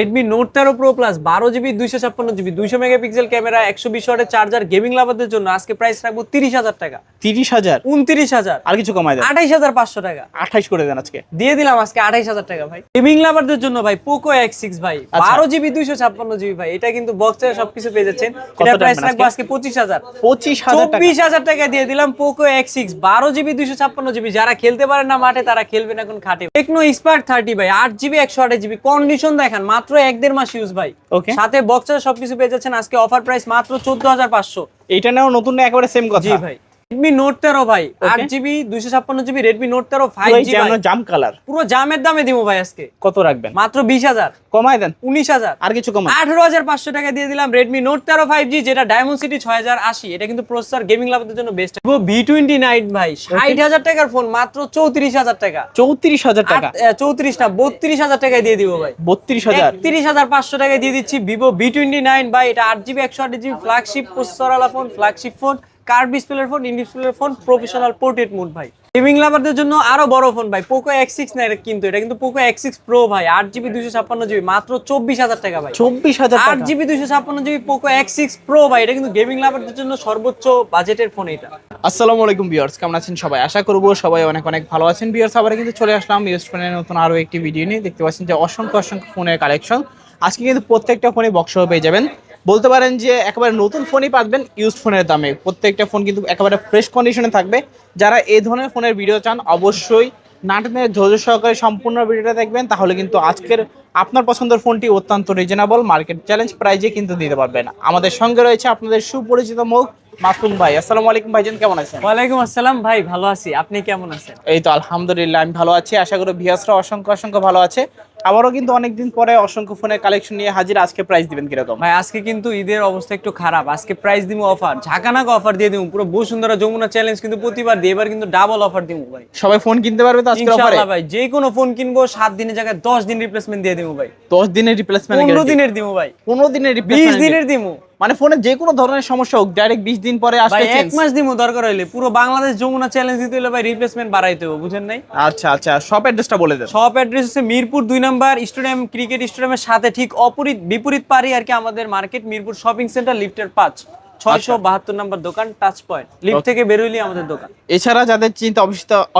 Redmi note তেরো pro plus বারো GB দুইশো ছাপ্পান্ন জিবি দুইশো মেগাপিক্সেল ক্যামেরা একশো বিশ ওয়াটের চার্জার গেমিং লাভারদের জন্য আজকে প্রাইস রাখব তিরিশ হাজার টাকা। তিরিশ হাজার? উনত্রিশ হাজার। আর কিছু কমাই দেন। আঠাইশ হাজার পাঁচশো টাকা। আঠাইশ করে দেন আজকে। দিয়ে দিলাম আজকে আঠাইশ হাজার টাকা ভাই। গেমিং লাভারদের জন্য ভাই পোকো এক্স সিক্স ভাই আচ্ছা। বারো জিবি দুইশো ছাপ্পান্ন জিবি ভাই এটা কিন্তু বক্সে সবকিছু পেয়ে যাচ্ছেন। এটা প্রাইস রাখব আজকে? পঁচিশ হাজার। পঁচিশ চব্বিশ হাজার টাকা দিয়ে দিলাম পোকো এক্স সিক্স বারো জিবি দুইশো ছাপ্পান্ন জিবি যারা খেলতে পারে না মাঠে তারা খেলবেন এখন খাটে। টেকনো স্পার্ক থার্টি ভাই আট জিবি একশো আট জিবি কন্ডিশন দেখান মাত্র এক দেড় মাস ইউজ ভাই। ওকে সাথে বক্সার সবকিছু পেয়ে যাচ্ছেন আজকে অফার প্রাইস মাত্র চোদ্দ হাজার পাঁচশো। এটা নাও নতুন না একেবারে সেম কথা। ভাই। রেডমি নোট তেরো ভাই আট. জিবি দুইশো ছাপ্পান্ন জিবি রেডমি নোট তেরো ফাইভ জি জাম কালার পুরো জামের দামে দিব ভাই আজকে। কত রাখবেন? মাত্র বিশ হাজার। কমাই দেন। উনিশ হাজার। আর কিছু কমাই আঠারো হাজার পাঁচশো টাকা দিয়ে দিলাম রেডমি নোট তেরো ফাইভ জি যেটা ডায়মন্ড সিটি ছয় হাজার আশি। এটা কিন্তু প্রসেসর গেমিং লাভদের জন্য বেস্ট ভি টোয়েন্টি নাইন ভাই। ষাট হাজার টাকার ফোন মাত্র চৌত্রিশ হাজার টাকা। চৌত্রিশ হাজার টাকা। চৌত্রিশ না বত্রিশ হাজার টাকায় দিয়ে দিব ভাই। বত্রিশ হাজার। একত্রিশ হাজার পাঁচশো টাকায় দিয়ে দিচ্ছি ভিভো ভি টোয়েন্টি নাইন ভাই। এটা আট জিবি একশো আট জিবি ফ্ল্যাগশিপ প্রসেসরওয়ালা ফোন ফ্ল্যাগশিপ ফোন কার ডিসপ্লের ফোন? ইন ডিসপ্লের ফোন প্রফেশনাল পোর্ট্রেট মোড ভাই। গেমিং লাভারদের জন্য আরও বড় ফোন ভাই। পোকো এক্স সিক্স না এটা কিন্তু এটা কিন্তু পোকো এক্স সিক্স প্রো ভাই। আট জিবি দুশো ছাপ্পান্ন জিবি মাত্র চব্বিশ হাজার টাকা ভাই। চব্বিশ হাজার আট জিবি দুশো ছাপ্পান্ন GB Poco X six Pro ভাই। এটা কিন্তু গেমিং লাভারদের জন্য সর্বোচ্চ বাজেটের ফোন এটা। আসসালামু আলাইকুম ভিউয়ার্স কেমন আছেন সবাই? আশা করব সবাই অনেক অনেক ভালো আছেন। ভিউয়ার্স আবার কিন্তু চলে আসলাম ইউজ ফোনের নতুন আরও একটি ভিডিও নিয়ে। দেখতে পাচ্ছেন যে অসংখ্য অসংখ্য ফোনের কালেকশন আজকে কিন্তু প্রত্যেকটা ফোনে বক্স পেয়ে যাবেন। বলতে পারেন যে একেবারে নতুন ফোনই পাবেন ইউজ ফোনের দামে। প্রত্যেকটা ফোন কিন্তু একেবারে ফ্রেশ কন্ডিশনে থাকবে। যারা এই ধরনের ফোনের ভিডিও চান অবশ্যই নাটনের ধৈর্য সহকারে সম্পূর্ণ ভিডিওটা দেখবেন তাহলে কিন্তু আজকের আপনার পছন্দের ফোনটি অত্যন্ত রিজনেবল মার্কেট চ্যালেঞ্জ প্রাইজে কিন্তু দিতে পারবেন। আমাদের সঙ্গে রয়েছে আপনাদের সুপরিচিত মুখ মাসুম ভাই। আসসালামু আলাইকুম ভাইজান কেমন আছেন? ওয়ালাইকুম আসসালাম ভাই ভালো আছি। আপনি কেমন আছেন? এই তো আলহামদুলিল্লাহ আমি ভালো আছি। আশা করি ভিয়াসরা অসংখ্য অসংখ্য ভালো আছে। আবারও কিন্তু অনেকদিন পরে অসংখ্য ফোনের কালেকশন নিয়ে হাজির আজকে প্রাইস দিবেন কীরকম? ভাই আজকে কিন্তু ঈদের অবস্থা একটু খারাপ। আজকে প্রাইস দিব অফার ঝাঁকানাকা অফার দিয়ে দিব পুরো বসুন্ধরা যমুনা চ্যালেঞ্জ কিন্তু প্রতিবার দিয়ে এবার কিন্তু ডাবল অফার দিব ভাই। সবাই ফোন কিনতে পারবে তো আজকে অফারে ইনশাআল্লাহ ভাই যে কোনো ফোন কিনবো সাত দিনের জায়গায় দশ দিন রিপ্লেসমেন্ট দিয়ে দিব ভাই। 10 দিনের রিপ্লেসমেন্ট পনেরো দিনের দিব ভাই। 15 দিনের বিশ রিপ্লেসমেন্ট দিনের দিব মানে ফোনে যে কোনো ধরনের সমস্যা হোক ডাইরেক্ট 20 দিন পরে আসলে এক মাস দিব দরকার হইলে। পুরো বাংলাদেশ যমুনা চ্যালেঞ্জ দিতে হলে ভাই রিপ্লেসমেন্ট বাড়াইতে হবে বুঝেন নাই? আচ্ছা আচ্ছা সব অ্যাড্রেসটা বলে দেন। শপ অ্যাড্রেস হচ্ছে মিরপুর দুই নাম্বার স্টেডিয়াম ক্রিকেট স্টেডিয়ামের সাথে ঠিক অপরিত বিপরীত পারি আর কি আমাদের মার্কেট মিরপুর শপিং সেন্টার লিফটের পাঁচ। ছয়শো বাহাত্তর নাম্বার দোকান টাচ পয়েন্ট লিফট থেকে বেরোইলি আমাদের দোকান। এছাড়া যাদের চিন্তা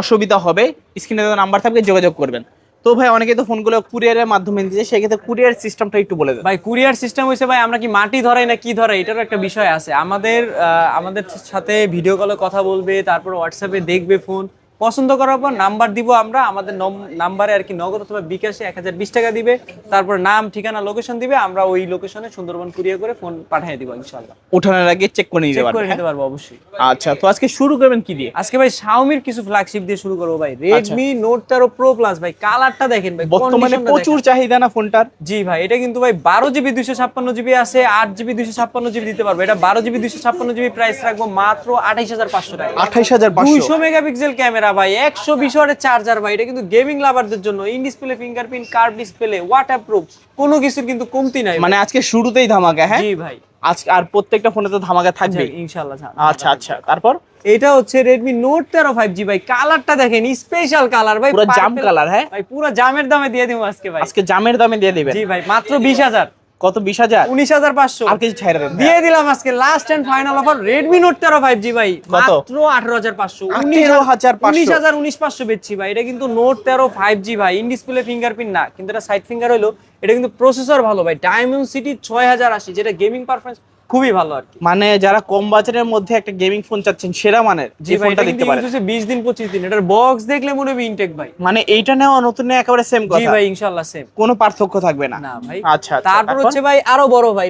অসুবিধা হবে স্ক্রিনে নাম্বার থাকবে যোগাযোগ করবেন। তো ভাই অনেকে তো ফোনগুলো কুরিয়ারের মাধ্যমে দিচ্ছে সেক্ষেত্রে কুরিয়ার সিস্টেমটা একটু বলে দেন। ভাই কুরিয়ার সিস্টেম হয়েছে ভাই, আমরা কি মাটি ধরাই না কি ধরাই, এটারও একটা বিষয় আছে। আমাদের আমাদের সাথে ভিডিও কলে কথা বলবে, তারপর হোয়াটসঅ্যাপে দেখবে ফোন পছন্দ করার পর নাম্বার দিব আমরা আমাদের নাম্বারে আর কি নগদ অথবা বিকাশে এক হাজার বিশ টাকা দিবে। তারপর নাম ঠিকানা লোকেশন দিবে আমরা ওই লোকেশনে সুন্দরবন কুরিয়ার করে ফোন পাঠিয়ে দিব ইনশাল্লাহ ওঠানোর আগে চেক করে নিতে চেক নিতে পারব অবশ্যই। আচ্ছা তো আজকে শুরু করবেন কি দিয়ে? আজকে ভাই শাওমির কিছু ফ্ল্যাগশিপ দিয়ে শুরু করব ভাই। আচ্ছা। রেডমি নোট তেরো প্রো প্লাস ভাই কালারটা দেখেন ভাই বর্তমানে প্রচুর চাহিদা না ফোনটার? জি ভাই এটা কিন্তু ভাই বারো জিবি দুইশো ছাপ্পান্ন জিবি আছে আট জিবি দুইশো ছাপ্পান্ন জিবি দিতে পারব। এটা বারো জিবি দুইশো ছাপ্পান্ন জিবি প্রাইস রাখব মাত্র আঠাইশ হাজার পাঁচশো টাকা। আঠাইশ হাজার দুইশো মেগাপিক্সেল ক্যামেরা ভাই একশো বিশ ওয়াটের চার্জার ভাই এটা কিন্তু গেমিং লাভারদের জন্য in display fingerprint curve display waterproof কোনো কিছুর কিন্তু কমতি নাই মানে আজকে শুরুতেই ধামাকা হ্যাঁ? জি ভাই। আজকে আর প্রত্যেকটা ফোনে তো ধামাকা থাকবে? ইনশাল্লাহ আচ্ছা আচ্ছা তারপর? এটা হচ্ছে রেডমি নোট তেরো ফাইভ জি ভাই কালারটা দেখেন স্পেশাল কালার ভাই পুরো জাম কালার হ্যাঁ? ভাই পুরো জামের দামে দিয়ে দিব আজকে ভাই। আজকে জামের দামে দিয়ে দিবেন। জি ভাই মাত্র বিশ হাজার। কত? বিশ হাজার? উনিশ হাজার পাঁচশো। আর কিছু ছাইরা দেন। দিয়ে দিলাম আজকে last and final offer Redmi note তেরো ফাইভ জি ভাই। কত? মাত্র আঠারো হাজার পাঁচশো। 18,500 উনিশ হাজার উনিশ পাঁচশো বেচছি ভাই। এটা কিন্তু নোট তেরো ফাইভ জি ভাই। ইন ডিসপ্লে ফিঙ্গারপ্রিন্ট না। কিন্তু এটা সাইড ফিঙ্গার হলো এটা কিন্তু প্রসেসর ভালো ভাই। ডায়মন্ড সিটি ছয় হাজার আশি যেটা গেমিং পারফরমেন্স খুবই ভালো আর কি। মানে যারা কম বাজারের মধ্যে একটা গেমিং ফোন চাচ্ছেন সেরা মানের যে ফোনটা দেখতে পারেন। use হচ্ছে বিশ দিন পঁচিশ দিন। এটার বক্স দেখলে মনে হবে ইনটেক ভাই। মানে এইটা নেওয়া নতুন নেওয়া একেবারে সেম জি ভাই ইনশাল্লাহ সেম কোনো পার্থক্য থাকবে না। না ভাই। আচ্ছা আচ্ছা, তারপর হচ্ছে ভাই আরও বড় ভাই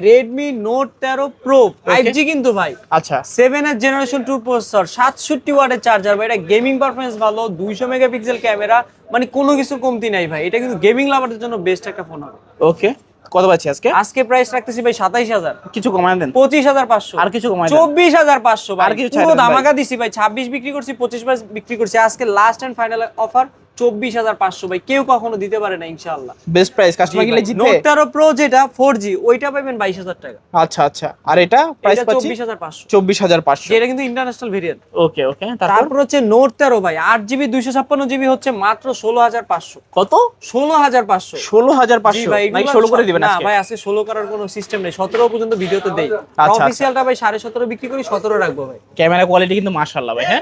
নোট তেরো প্রো ফাইভ জি কিন্তু ভাই। আচ্ছা। সেভেন এর জেনারেশন টু প্রসেসর সাতষট্টি ওয়াটের চার্জার ভাই। এটা গেমিং পারফরমেন্স ভালো দুইশো মেগাপিক্সেল ক্যামেরা মানে কোনো কিছু কমতি নাই ভাই। এটা কিন্তু গেমিং লাভারদের জন্য বেস্ট একটা ফোন হবে। ওকে কত পাচ্ছি আজকে? আজকে প্রাইস রাখতেছি ভাই সাতাইশ হাজার। কিছু কমায় দেন। পঁচিশ হাজার পাঁচশো। আর কিছু কমায় দেন। চব্বিশ হাজার পাঁচশো আর আর কিছু। ধামাকা দিছি ভাই। ছাব্বিশ বিক্রি করছি পঁচিশ বিক্রি করছি। আজকে লাস্ট এন্ড ফাইনাল অফার চব্বিশ হাজার পাঁচশো ভাই কেউ কখনো দিতে পারে না ইনশাল্লাহ বেস্ট প্রাইস কাস্টমার কিনলে জিতবে? নোট তেরো প্রো যেটা ফোর জি ওইটা পাবেন বাইশ হাজার টাকা। আচ্ছা আচ্ছা। আর এটা প্রাইস চব্বিশ হাজার পাঁচশো। চব্বিশ হাজার পাঁচশো। এটা কিন্তু ইন্টারন্যাশনাল ভেরিয়েন্ট ওকে ওকে তারপর? তারপর হচ্ছে নোট তেরো ভাই আট জিবি দুইশো ছাপ্পান্ন জিবি হচ্ছে মাত্র ষোলো হাজার পাঁচশো। কত? ষোলো হাজার পাঁচশো। ষোলো হাজার পাঁচশো। ভাই, ষোলো করে দিবেন না ভাই ষোলো করার কোনো সিস্টেম নেই। সতেরো পর্যন্ত ভিডিওতে দেই। আচ্ছা। অফিসিয়ালটা ভাই সাড়ে সতেরো বিক্রি করি সতেরো রাখব ভাই। ক্যামেরা কোয়ালিটি কিন্তু মাশাআল্লাহ ভাই হ্যাঁ?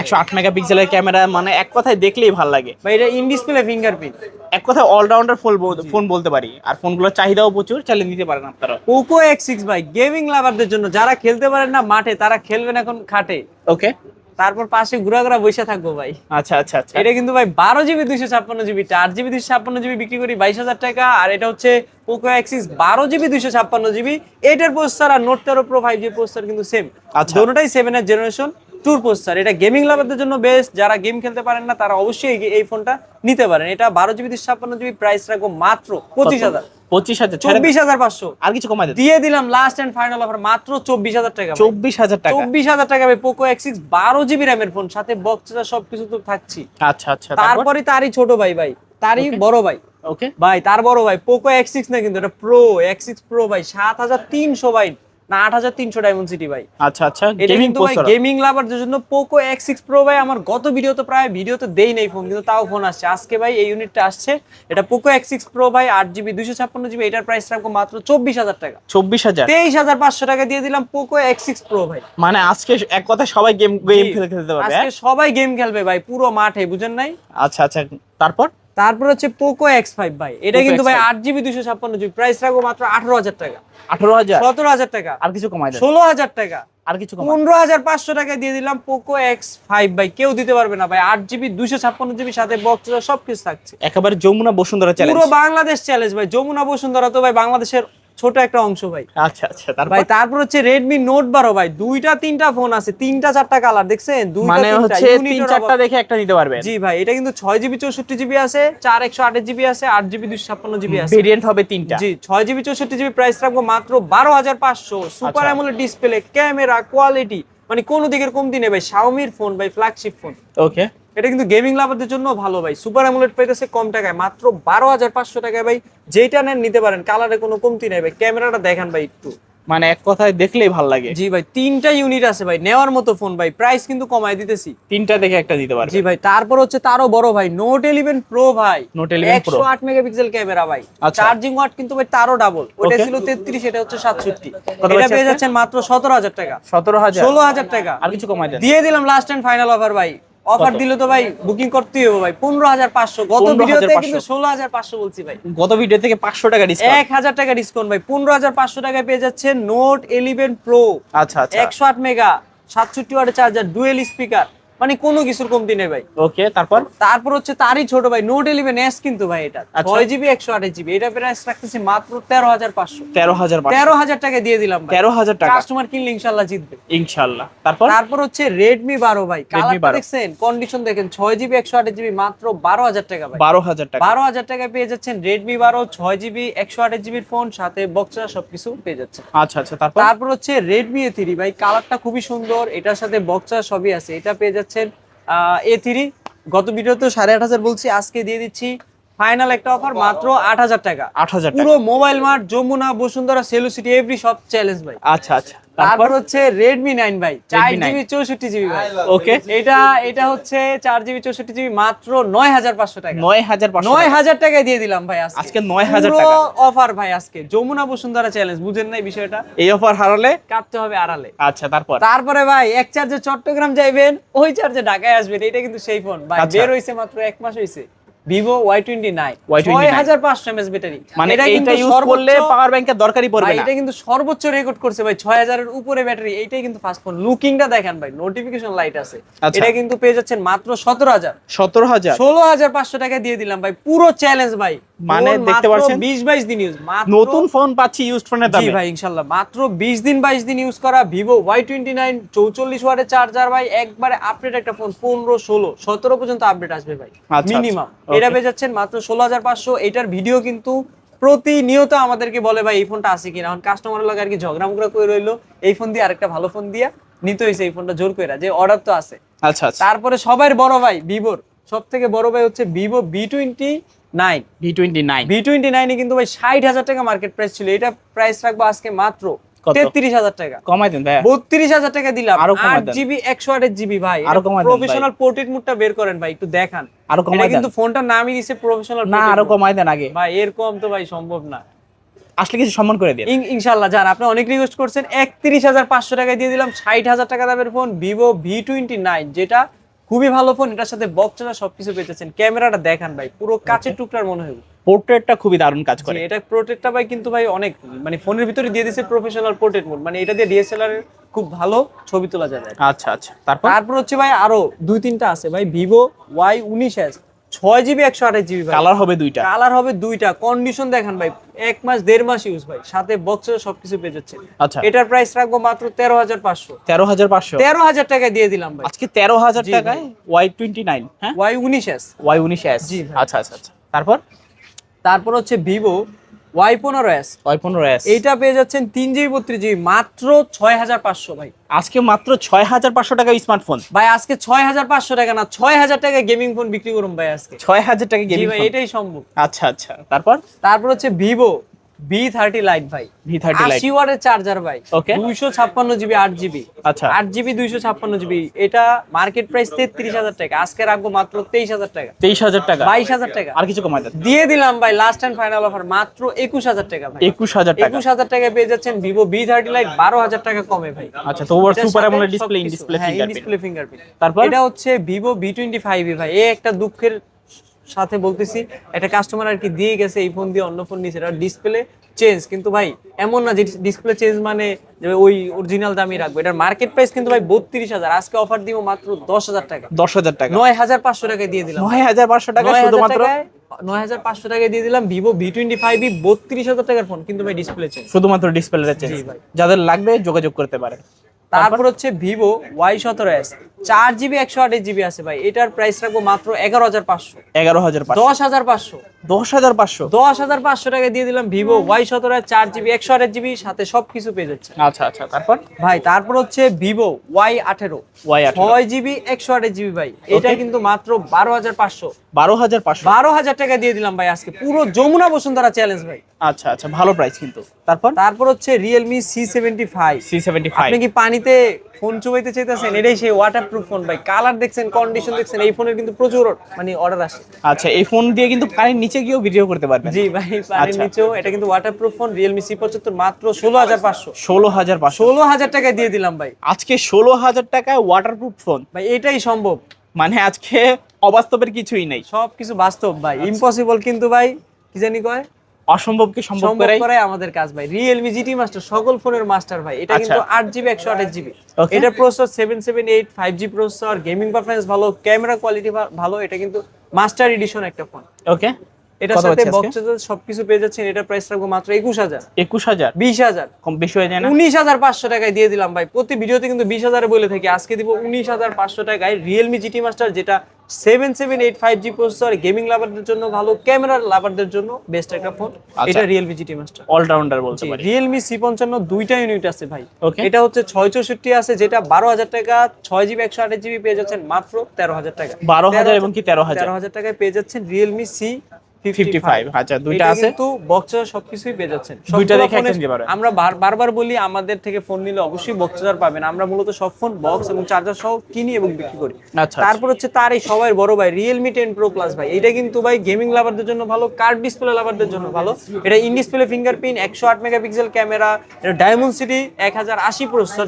একশো আট মেগাপিক্সেলের ক্যামেরা মানে এক কথায় দেখলেই ভালো লাগে। ভাই এটা ইন ডিসপ্লে ফিঙ্গারপ্রিন্ট এক কথায় অলরাউন্ডার ফোন ফোন বলতে পারি। আর ফোনগুলোর চাহিদাও প্রচুর চালিয়ে নিতে পারেন আপনারা। পোকো এক্স সিক্স ভাই গেমিং লাভারদের জন্য যারা খেলতে পারেন না মাঠে তারা খেলবেন এখন খাটে। ওকে তারপর পাশে ঘুরা ঘুরা বসে থাকব ভাই। আচ্ছা আচ্ছা আচ্ছা। এটা কিন্তু ভাই বারো জিবি দুইশো ছাপ্পান্ন জিবি চার জিবি দুইশো ছাপ্পান্ন জিবি বিক্রি করি বাইশ হাজার টাকা। আর এটা হচ্ছে পোকো এক্সিস বারো জিবি দুইশো ছাপ্পান্ন জিবি এটার প্রস্তার আর নোট তেরো প্রো ফাইভ জি প্রস্তার কিন্তু সেম আচ্ছা। দোনোটাই সেভেনের জেনারেশন টুর প্রস্তার এটা গেমিং লাভারদের জন্য বেস্ট যারা গেম খেলতে পারেন না তারা অবশ্যই এই- ফোনটা নিতে পারেন। এটা বারো জিবি ছাপ্পান্ন জিবি প্রাইস রাখব মাত্র পঁচিশ হাজার। পঁচিশ হাজার চব্বিশ হাজার পাঁচশো। আর কিছু কমাই দিয়ে দিলাম লাস্ট এন্ড ফাইনাল অফার মাত্র চব্বিশ হাজার টাকা চব্বিশ হাজার টাকা। চব্বিশ হাজার টাকা পোকো এক্স সিক্স বারো জিবি র্যামের ফোন সাথে বক্স সবকিছু তো থাকছি। আচ্ছা আচ্ছা তারপর? তারপরে তারই ছোট ভাই ভাই। তারই বড় ভাই। ওকে ভাই তার বড় ভাই পোকো এক্স সিক্স না কিন্তু এটা প্রো এক্স সিক্স প্রো ভাই সাত হাজার তিনশো ভাই। না আট হাজার তিনশো ডায়মন্ড সিটি ভাই। আচ্ছা আচ্ছা গেমিং কিন্তু গেমিং লাভারদের জন্য পোকো এক্স সিক্স প্রো ভাই আমার গত ভিডিওতে প্রায় ভিডিওতে দেই নেই ফোন কিন্তু তাও ফোন আসছে। আজকে ভাই এই ইউনিটটা আসছে। এটা পোকো এক্স সিক্স প্রো ভাই আট জিবি দুইশো ছাপ্পান্ন জিবি এটার প্রাইস রাখব মাত্র চব্বিশ হাজার টাকা। চব্বিশ হাজার? তেইশ হাজার পাঁচশো টাকা দিয়ে দিলাম পোকো এক্স সিক্স প্রো ভাই। মানে আজকে এক কথা সবাই গেম গেম খেলতে পারবে আজকে সবাই গেম খেলবে ভাই পুরো মাঠে বুঝেন নাই? হ্যাঁ? আচ্ছা আচ্ছা তারপর? তারপর হচ্ছে পোকো এক্স ফাইভ ভাই। এটা কিন্তু ভাই X5 আট জিবি দুশো ছাপ্পান্ন জিবি প্রাইস রাখব মাত্র আঠারো হাজার টাকা। আঠারো হাজার? সতেরো হাজার টাকা। আর কিছু কমাই ষোলো হাজার টাকা। আর কিছু পনেরো হাজার পাঁচশো টাকা দিয়ে দিলাম পোকো এক্স ফাইভ ভাই। কেউ দিতে পারবে না ভাই। আট জিবি দুশো ছাপ্পান্ন জিবি সাথে বক্স সবকিছু থাকছে। একেবারে যমুনা বসুন্ধরা চ্যালেঞ্জ পুরো বাংলাদেশ চ্যালেঞ্জ ভাই। যমুনা বসুন্ধরা তো ভাই বাংলাদেশের ছোট একটা অংশ ভাই। আচ্ছা আচ্ছা তারপর? ভাই তারপর হচ্ছে রেডমি নোট বারো ভাই দুইটা তিনটা ফোন আছে তিনটা চারটা কালার দেখছেন? দুইটা মানে হচ্ছে তিন চারটা দেখে একটা নিতে পারবেন। জি ভাই এটা কিন্তু ছয় জিবি চৌষট্টি জিবি আছে চার একশো আটের জিবি আছে আট জিবি দুশো ছাপ্পান্ন জিবি আছে। ভেরিয়েন্ট হবে তিনটা। জি ছয় জিবি চৌষট্টি জিবি প্রাইস রাখব মাত্র বারো হাজার পাঁচশো। Super. AMOLED display camera quality মানে কোনো দিকের কমতি নেই ভাই শাওমির ফোন ভাই ফ্ল্যাগশিপ ফোন ওকে এটা কিন্তু গেমিং লাভারদের জন্য ভালো ভাই। সুপার অ্যামোলেড পাইতেছে কম টাকায় মাত্র বারো হাজার পাঁচশো টাকায় ভাই। যেটা নেন নিতে পারেন কালারে কোনো কমতি নেই ভাই। ক্যামেরাটা দেখান ভাই একটু। মানে এক কথায় দেখলেই ভালো লাগে। জি ভাই তিনটা ইউনিট আছে ভাই নেওয়ার মতো ফোন ভাই। প্রাইস কিন্তু কমায় দিতেছি। তিনটা দেখে একটা দিতে পারবে। জি ভাই তারপর হচ্ছে তারও বড় ভাই নোট ইলেভেন প্রো ভাই। Note 11 Pro। একশো আট মেগাপিক্সেল ক্যামেরা ভাই। আচ্ছা। চার্জিং ওয়াট কিন্তু ভাই তারও ডাবল ওটা ছিল তেত্রিশ এটা হচ্ছে সাতষট্টি। কত এটা পেয়ে যাচ্ছেন মাত্র সতেরো হাজার টাকা। সতেরো হাজার। ষোলো হাজার টাকা। আর কিছু কমাই দেন? দিয়ে দিলাম লাস্ট এন্ড ফাইনাল অফার ভাই। অফার দিলে তো ভাই বুকিং করতেই হবে ভাই। পনেরো হাজার পাঁচশো। গত ভিডিওতে কিন্তু ষোলো হাজার পাঁচশো বলছি ভাই। গত ভিডিও থেকে পাঁচশো টাকা ডিসকাউন্ট এক হাজার টাকা ডিসকাউন্ট ভাই। পনেরো হাজার পাঁচশো টাকায় পেয়ে যাচ্ছে নোট ইলেভেন প্রো আচ্ছা আচ্ছা। একশো আট মেগা সাতষট্টি ওয়াটের চার্জার ডুয়েল স্পিকার মানে কোনো কিছুর কমতি নেই ভাই। ওকে তারপর? তারপর হচ্ছে তারই ছোট ভাই নোট ইলেভেন এস কিন্তু ভাই এটা। আচ্ছা। ছয় জিবি একশো আঠাশ জিবি এটা প্রাইস রাখতেছি মাত্র তেরো হাজার পাঁচশো। তেরো হাজার তেরো হাজার টাকা দিয়ে দিলাম তেরো হাজার টাকা। কাস্টমার কিনলে ইনশাল্লাহ জিতবে। ইনশাল্লাহ। তারপর? তারপর হচ্ছে রেডমি বারো ভাই। কালারটা 12 দেখছেন? কন্ডিশন দেখেন ছয় জিবি একশো আঠাশ জিবি মাত্র বারো হাজার টাকা ভাই। বারো হাজার টাকা। বারো হাজার টাকায় পেয়ে যাচ্ছেন রেডমি বারো ছয় জিবি একশো আঠাশ জিবির ফোন সাথে বক্সা সবকিছু পেয়ে যাচ্ছে আচ্ছা আচ্ছা তারপর? তারপর হচ্ছে রেডমি এ থ্রি ভাই। কালারটা খুবই সুন্দর এটার সাথে বক্সা সবই আছে। এটা পেয়ে যাচ্ছেন এ থ্রি। গত ভিডিওতে সাড়ে আট হাজার বলছি আজকে দিয়ে দিচ্ছি। ফাইনাল একটা অফার মাত্র আট হাজার টাকা। আট হাজার টাকা। পুরো মোবাইল মার্ট যমুনা বসুন্ধরা সেলুসিটি এভরি সব চ্যালেঞ্জ ভাই। আচ্ছা আচ্ছা। তারপর হচ্ছে ভাই। Redmi 9 জিবি চৌষট্টি জিবি ভাই। ওকে এটা এটা হচ্ছে চার জিবি চৌষট্টি জিবি মাত্র নয় হাজার পাঁচশো টাকা। নয় হাজার পাঁচশো নয় টাকা। হাজার টাকায় দিয়ে দিলাম ভাই আজকে। আজকে 9,000 পুরো টাকা। অফার ভাই আজকে। যমুনা বসুন্ধরা চ্যালেঞ্জ বুঝেন নাই বিষয়টা? এই অফার হারালে? কাটতে হবে আড়ালে। আচ্ছা তারপর? তারপরে ভাই এক চার্জে চট্টগ্রাম যাইবেন ওই চার্জে ঢাকায় আসবেন এটা কিন্তু সেই ফোন ভাই আচ্ছা। বের হইছে মাত্র এক মাস হইছে। Vivo Y twenty nine Y29 ছয় হাজার পাঁচশো এমএস ব্যাটারি মানে এইটা ইউজ করলে পাওয়ার ব্যাংকের দরকারই পড়বে এটা কিন্তু সর্বোচ্চ রেকর্ড করছে ভাই ছয় হাজারের উপরে ব্যাটারি এইটাই কিন্তু ফাস্ট ফোন লুকিংটা দেখেন ভাই নোটিফিকেশন লাইট আছে। আচ্ছা। এটা কিন্তু পেয়ে যাচ্ছেন মাত্র সতেরো হাজার। সতেরো হাজার। ষোলো হাজার পাঁচশো টাকা দিয়ে দিলাম ভাই পুরো চ্যালেঞ্জ ভাই। মানে দেখতে পাচ্ছেন? বিশ বাইশ দিন ইউজ নতুন ফোন পাচ্ছি ইউজ ফোনের জি ভাই ইনশাল্লাহ। মাত্র বিশ দিন বাইশ দিন ইউজ করা টোয়েন্টি নাইন চৌচল্লিশ ওয়াটের চার্জার ভাই একবারে আপডেট একটা ফোন পনেরো ষোলো সতেরো পর্যন্ত আপডেট আসবে ভাই। আচ্ছা, মিনিমাম আচ্ছা, এটা okay. পেয়ে যাচ্ছেন মাত্র ষোলো হাজার পাঁচশো। এটার ভিডিও কিন্তু প্রতিনিয়ত আমাদেরকে বলে ভাই এই ফোনটা আছে কিনা? এখন কাস্টমার লাগে আর কি ঝগড়া মুগড়া করে রইল। এই ফোন দিয়ে আরেকটা ভালো ফোন দিয়া নিতে হয়েছে এই ফোনটা জোর করে যে অর্ডার তো আছে। আচ্ছা আচ্ছা। তারপরে সবার বড় ভাই ভিভোর সব থেকে বড় ভাই হচ্ছে Vivo B twenty nine. V twenty nine B twenty নাইনে কিন্তু ভাই ষাট হাজার টাকা মার্কেট প্রাইস ছিল। এটা প্রাইস রাখব আজকে মাত্র তেত্রিশ হাজার টাকা। কমাই দেন ভাইয়া। বত্রিশ হাজার টাকা দিলাম। আরও কমায় আট দেন। জিবি একশো আটের জিবি ভাই। আরও কমায় প্রফেশনাল পোর্ট্রেট মুডটা বের করেন ভাই একটু দেখান। আরও কমাই কিন্তু ফোনটার নামই দিছে প্রফেশনাল না আরও কমাই দেন আগে। ভাই এরকম তো ভাই সম্ভব না। আসলে কিছু সম্মান করে দিন। ইনশাল্লাহ যান আপনি অনেক রিকোয়েস্ট করছেন। একত্রিশ হাজার পাঁচশো টাকা দিয়ে দিলাম। ষাট হাজার টাকা দামের phone Vivo V twenty nine যেটা খুবই ভালো ফোন এটার সাথে বক্সটা সবকিছু পেতেছেন। ক্যামেরাটা দেখান ভাই পুরো কাচের টুকরার মনে হয়। পোর্ট্রেটটা খুবই দারুণ কাজ করে। এটা পোর্ট্রেটটা ভাই কিন্তু ভাই অনেক মানে ফোনের ভিতরে দিয়ে দিয়েছে প্রফেশনাল পোর্ট্রেট মোড মানে এটা দিয়ে ডিএসএলআর খুব ভালো ছবি তোলা যায় আচ্ছা আচ্ছা। তারপর? তারপর হচ্ছে ভাই আরও দুই তিনটা আছে ভাই ভিভো ওয়াই উনিশ এস ছয় জিবি একশো আঠাশ জিবি কালার হবে দুইটা। কালার হবে দুইটা। কন্ডিশন দেখেন ভাই এক মাস দেড় মাস ইউজ ভাই। সাথে বক্সের সবকিছু পেয়ে যাচ্ছে। আচ্ছা। এটার প্রাইস রাখব মাত্র তেরো হাজার পাঁচশো। তেরো হাজার পাঁচশো? তেরো হাজার টাকায় দিয়ে দিলাম ভাই। আজকে তেরো হাজার টাকায় ওয়াই টোয়েন্টি নাইন হ্যাঁ? ওয়াই উনিশ এস ওয়াই উনিশ এস জি, আচ্ছা আচ্ছা আচ্ছা। তারপর? তারপর হচ্ছে ভিভো ওয়াই পনেরো এস ওয়াই পনেরো এস এইটা পেয়ে যাচ্ছেন তিন জিবি বত্রিশ জিবি মাত্র ছয় হাজার পাঁচশো ভাই। আজকে মাত্র ছয় হাজার পাঁচশো টাকা স্মার্টফোন ভাই আজকে ছয় হাজার পাঁচশো টাকা না ছয় হাজার টাকা গেমিং ফোন বিক্রি করুন ভাই আজকে। ছয় হাজার টাকা গেমিং ভাই এটাই সম্ভব। আচ্ছা আচ্ছা। তারপর? তারপর হচ্ছে ভিভো ভি থার্টি লাইট ভাই। ভি থার্টি লাইট আশি ওয়াটের চার্জার ভাই. দুইশো ছাপ্পান্ন জিবি আট জিবি। আচ্ছা। আট জিবি দুইশো ছাপ্পান্ন জিবি। এটা মার্কেট প্রাইস তেত্রিশ হাজার টাকা। আজকে রাখব মাত্র তেইশ হাজার টাকা। তেইশ হাজার টাকা। বাইশ হাজার টাকা। আর কিছু কমাই দিয়ে দিলাম ভাই লাস্ট এন্ড ফাইনাল অফার মাত্র একুশ হাজার টাকা ভাই। একুশ হাজার একুশ হাজার টাকা পেয়ে যাচ্ছেন ভিভো বি থার্টি লাইট বারো হাজার টাকা কমে ভাই। আচ্ছা তো over super AMOLED display in display হ্যাঁ, ফিঙ্গারপ্রিন্ট তারপর? এটা হচ্ছে ভিভো বি টোয়েন্টি ফাইভ ভাই। একটা দুঃখের সাথে বলতেছি একটা কাস্টমার আর কি দিয়ে গেছে এই ফোন দিয়ে অন্য ফোন নিয়েছে। এটা ডিসপ্লে চেঞ্জ কিন্তু ভাই এমন না যে ডিসপ্লে চেঞ্জ মানে ওই অরিজিনাল দামই রাখব। এটার মার্কেট প্রাইস কিন্তু ভাই বত্রিশ হাজার। আজকে অফার দিব মাত্র দশ হাজার টাকা। দশ হাজার টাকা। নয় হাজার পাঁচশো টাকায় দিয়ে দিলাম। নয় হাজার পাঁচশো টাকা নয় হাজার শুধুমাত্র নয় হাজার পাঁচশো টাকায় দিয়ে দিলাম ভিভো ভি টোয়েন্টি ফাইভ বত্রিশ হাজার টাকার ফোন কিন্তু ভাই ডিসপ্লে চেঞ্জ শুধুমাত্র ডিসপ্লে চেঞ্জ। যাদের লাগবে যোগাযোগ করতে পারে। তারপর হচ্ছে ভিভো ওয়াই সতেরো এস চার জিবি একশো আট জিবি আছে ভাই। এটার প্রাইস রাখব মাত্র এগারো হাজার পাঁচশো। এগারো হাজার পাঁচ দশ হাজার পাঁচশো। দশ হাজার পাঁচশো। দশ হাজার পাঁচশো টাকা দিয়ে দিলাম ভিভো ওয়াই সতেরো চার জিবি একশো আঠাশ জিবি সাথে সবকিছু পেয়ে যাচ্ছে। আচ্ছা আচ্ছা তারপর? ভাই তারপর হচ্ছে ভিভো ওয়াই আঠেরো। ওয়াই ছয় জিবি একশো আঠাশ জিবি ভাই। এটা কিন্তু মাত্র বারো হাজার পাঁচশো। বারো হাজার পাঁচশো। বারো হাজার টাকা দিয়ে দিলাম ভাই আজকে। পুরো যমুনা বসুন্ধরা চ্যালেঞ্জ ভাই। আচ্ছা আচ্ছা ভালো প্রাইস কিন্তু। তারপর? তারপর হচ্ছে Realme C seventy five C seventy five আপনি কি পানিতে ফোন চুবাইতে চাইতেছেন এটাই সেই ওয়াটারপ্রুফ ফোন ভাই। কালার দেখছেন কন্ডিশন দেখছেন এই ফোনের কিন্তু প্রচুর মানে অর্ডার আসে। আচ্ছা এই ফোন দিয়ে কিন্তু পানির নিচে গিয়েও ভিডিও করতে পারবেন। জি ভাই পানির আচ্ছা। নিচেও এটা কিন্তু ওয়াটারপ্রুফ ফোন সি পঁচাত্তর মাত্র ষোলো হাজার পাঁচশো। ষোলো হাজার পাঁচশো। ষোলো হাজার টাকা দিয়ে দিলাম ভাই। আজকে ষোলো হাজার টাকায় ওয়াটারপ্রুফ ফোন ভাই এটাই সম্ভব। মানে আজকে অবাস্তবের কিছুই নেই। সব কিছু বাস্তব ভাই। ইম্পসিবল কিন্তু ভাই কি জানি কয়? অসম্ভবকে সম্ভব করাই। আমাদের কাজ ভাই। Realme GT Master সকল ফোনের মাস্টার ভাই। এটা আচ্ছা। কিন্তু আট জিবি একশো আঠাশ জিবি Okay. এটা processor seven seven eight five G processor gaming performance ভালো ক্যামেরা কোয়ালিটি ভালো। এটা কিন্তু মাস্টার এডিশন একটা ফোন ওকে এটার সাথে কম বেশি টাকায় দিয়ে দিলাম ভাই। প্রতি কিন্তু বলে থাকি টাকায় যেটা 7785G প্রসেসর গেমিং লাভারদের জন্য ভালো ক্যামেরার লাভারদের জন্য বেস্ট একটা ফোন এটা দুইটা ইউনিট আছে ভাই। এটা হচ্ছে 664 আছে যেটা 12000 টাকা 6GB 128GB পেয়ে যাচ্ছেন মাত্র 13000 টাকা 12000 এবং তেরো হাজার? টাকায় পেয়ে যাচ্ছেন রিয়েলমি সি আমাদের থেকে ফোন নিলে অবশ্যই বক্সার পাবেন। আমরা মূলত সব ফোন বক্স এবং চার্জার সহ কিনি এবং বিক্রি করি। তারপর হচ্ছে সবাই বড় ভাই ভাই। এটা কিন্তু ভাই গেমিং লাভারদের জন্য ভালো কার্ড লাভারদের জন্য ভালো। এটা ক্যামেরা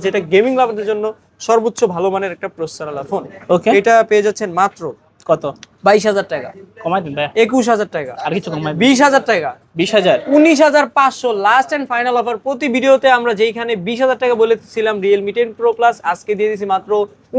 যেটা গেমিং লাভারদের জন্য সর্বোচ্চ ভালো মানের একটা প্রসেসর ফোন এটা পেয়ে যাচ্ছেন মাত্র কত? বাইশ হাজার টাকা। কমাই দিন ভাই। একুশ হাজার টাকা। আর কিছু কমাই বিশ হাজার টাকা। বিশ হাজার? উনিশ হাজার পাঁচশো লাস্ট অ্যান্ড ফাইনাল অফার প্রতি ভিডিওতে আমরা যেইখানে বিশ হাজার টাকা বলেছিলাম রিয়েলমি টেন প্রো প্লাস আজকে দিয়ে দিয়েছি মাত্র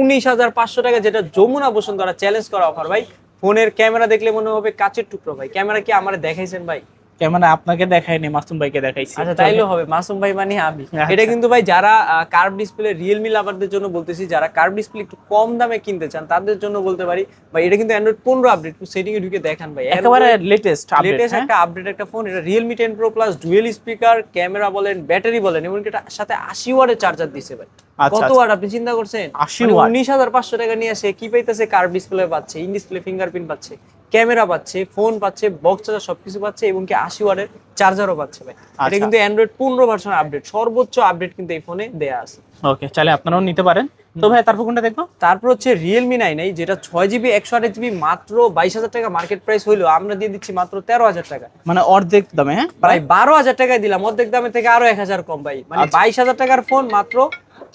উনিশ হাজার পাঁচশো টাকা যেটা যমুনা বসুন্ধরা চ্যালেঞ্জ করা অফার ভাই ফোনের ক্যামেরা দেখলে মনে হবে কাচের টুকরো। ভাই ক্যামেরা কি আমার দেখাইছেন ভাই? ক্যামেরা আপনাকে দেখাইনি মাসুম ভাইকে দেখাইছি। আচ্ছা তাইলেও হবে মাসুম ভাই মানে আমি। আচ্ছা। এটা কিন্তু ভাই যারা কার্ভ ডিসপ্লে রিয়েলমি লাভারদের জন্য বলতেছি যারা কার্ভ ডিসপ্লে একটু কম দামে কিনতে চান তাদের জন্য বলতে পারি ভাই এটা কিন্তু অ্যান্ড্রয়েড পনেরো আপডেট সেটিং এ ঢুকে দেখান ভাই। একেবারে লেটেস্ট আপডেট লেটেস্ট একটা আপডেট একটা ফোন এটা Realme ten pro plus dual speaker camera বলেন ব্যাটারি বলেন এমনকি এটা সাথে আশি ওয়াটের চার্জার দিছে ভাই। আচ্ছা, কত। ওয়াট আপনি চিন্তা করছেন? 80 উনিশ হাজার পাঁচশো টাকা নিয়ে আসে কি পাইতেছে কার্ভ ডিসপ্লে পাচ্ছে ইন ডিসপ্লে ফিঙ্গারপ্রিন্ট পাচ্ছে। ক্যামেরা পাচ্ছে ফোন পাচ্ছে বক্স চার্জার সবকিছু পাচ্ছে এবং কি আশি ওয়াটের চার্জারও পাচ্ছে ভাই। এটা আচ্ছা। কিন্তু অ্যান্ড্রয়েড পনেরো ভার্সন আপডেট সর্বোচ্চ আপডেট কিন্তু এই ফোনে দেয়া আছে। ওকে চাইলে আপনারাও নিতে পারেন। তো ভাই তারপর কোনটা দেখব? তারপর হচ্ছে রিয়েলমি নাইন এই যেটা ছয় জিবি একশো আঠাশ জিবি মাত্র বাইশ হাজার টাকা মার্কেট প্রাইস হইল আমরা দিয়ে দিচ্ছি মাত্র তেরো হাজার টাকা। মানে অর্ধেক দামে হ্যাঁ? প্রায় বারো হাজার টাকায় দিলাম অর্ধেক দামে থেকে আরও এক হাজার কম ভাই। মানে আচ্ছা। বাইশ হাজার টাকার ফোন মাত্র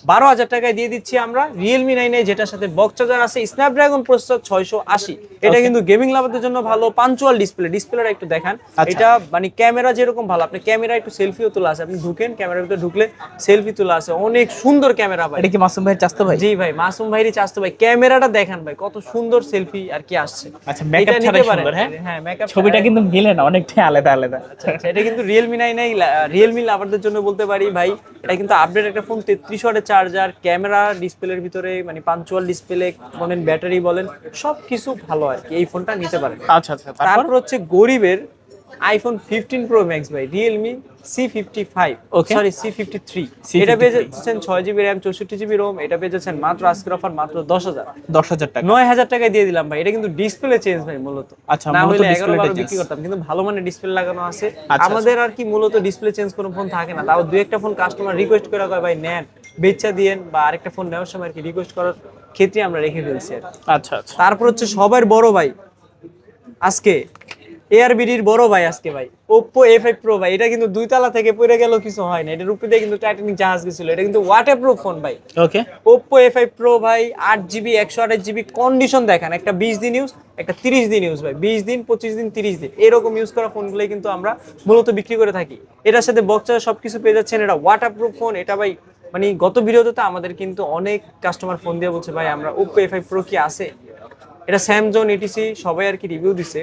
বারো হাজার টাকায় দিয়ে দিচ্ছি আমরা। রিয়েলমি নাইনে যেটার সাথে বক্স চার্জার আছে স্ন্যাপড্রাগন প্রসেসর ছয়শো আশি। এটা কিন্তু গেমিং লাভারদের জন্য ভালো পাঞ্চুয়াল ডিসপ্লে ডিসপ্লেটা একটু দেখান। আচ্ছা। এটা মানে ক্যামেরা যেরকম ভালো আপনি ক্যামেরা একটু সেলফিও তোলা আছে। আপনি ঢুকেন ক্যামেরার ভিতরে ঢুকলে সেলফি তোলা আছে। অনেক সুন্দর ক্যামেরা ভাই। এটা কি মাসুম ভাইয়ের চাস্তো ভাই? জি ভাই মাসুম ভাইরি চাস্তো ভাই। ক্যামেরাটা দেখান ভাই কত সুন্দর সেলফি আর কি আসছে। আচ্ছা, নিতে পারেন। সুন্দর, হ্যাঁ? হ্যাঁ makeup ছবিটা কিন্তু মিলে না অনেকটাই আলাদা আলাদা। আচ্ছা, এটা কিন্তু রিয়েলমি নাই নাই রিয়েলমি লাভারদের জন্য বলতে পারি ভাই। এটা কিন্তু আপডেট একটা ফোন তেত্রিশ ওয়াটের চার্জার ক্যামেরা ডিসপ্লের ভিতরে মানে পাঞ্চুয়াল ডিসপ্লে বলেন ব্যাটারি বলেন সব কিছু ভালো আর কি এই ফোনটা নিতে পারেন। আচ্ছা আচ্ছা তারপর? হচ্ছে গরিবের আইফোন ফিফটিন প্রো ম্যাক্স ভাই Realme C fifty five sorry C fifty three C53 এটা পেয়ে যাচ্ছেন ছয় জিবি র্যাম চৌষট্টি জিবি রোম এটা পেয়ে যাচ্ছেন মাত্র আজকের অফার মাত্র দশ হাজার। দশ হাজার টাকা। নয় হাজার টাকায় দিয়ে দিলাম ভাই এটা কিন্তু ডিসপ্লে চেঞ্জ ভাই মূলত। আচ্ছা, না হলে এগারো বারো। বিক্রি করতাম কিন্তু ভালো মানের ডিসপ্লে লাগানো আছে। আচ্ছা, আমাদের আর কি মূলত ডিসপ্লে চেঞ্জ কোনো ফোন থাকে না তাও দুই একটা ফোন কাস্টমার রিকোয়েস্ট করে কয় ভাই নেন। বেচা দিয়েন বা আরেকটা ফোন নেওয়ার সময় আর কি রিকোয়েস্ট করার ক্ষেত্রে আমরা রেখে ফেলছি আর আচ্ছা আচ্ছা। তারপর হচ্ছে সবার বড় ভাই আজকে এআরবিডির বড় ভাই আজকে ভাই ওপ্পো এ ফাইভ প্রো ভাই এটা কিন্তু দুই তালা থেকে পড়ে গেল কিছু হয় না। এটার উপরে দিয়ে কিন্তু টাইটানিক জাহাজ গেছিল। এটা কিন্তু ওয়াটার প্রুফ ফোন ভাই। Okay Oppo A five pro ভাই আট জিবি একশো আঠাশ জিবি কন্ডিশন দেখান। একটা বিশ দিন ইউজ একটা তিরিশ দিন ইউজ ভাই। বিশ দিন পঁচিশ দিন তিরিশ দিন। এরকম ইউজ করা ফোনগুলোই কিন্তু আমরা মূলত বিক্রি করে থাকি। এটার সাথে বক্সা সব কিছু পেয়ে যাচ্ছেন। এটা ওয়াটার প্রুফ ফোন এটা ভাই মানে গত ভিডিওতে তো আমাদের কিন্তু অনেক কাস্টমার ফোন দিয়ে বলছে ভাই আমরা ওপো এ ফাইভ প্রো কি আছে? এটা স্যামজন এটিসি সবাই আর কি রিভিউ দিছে।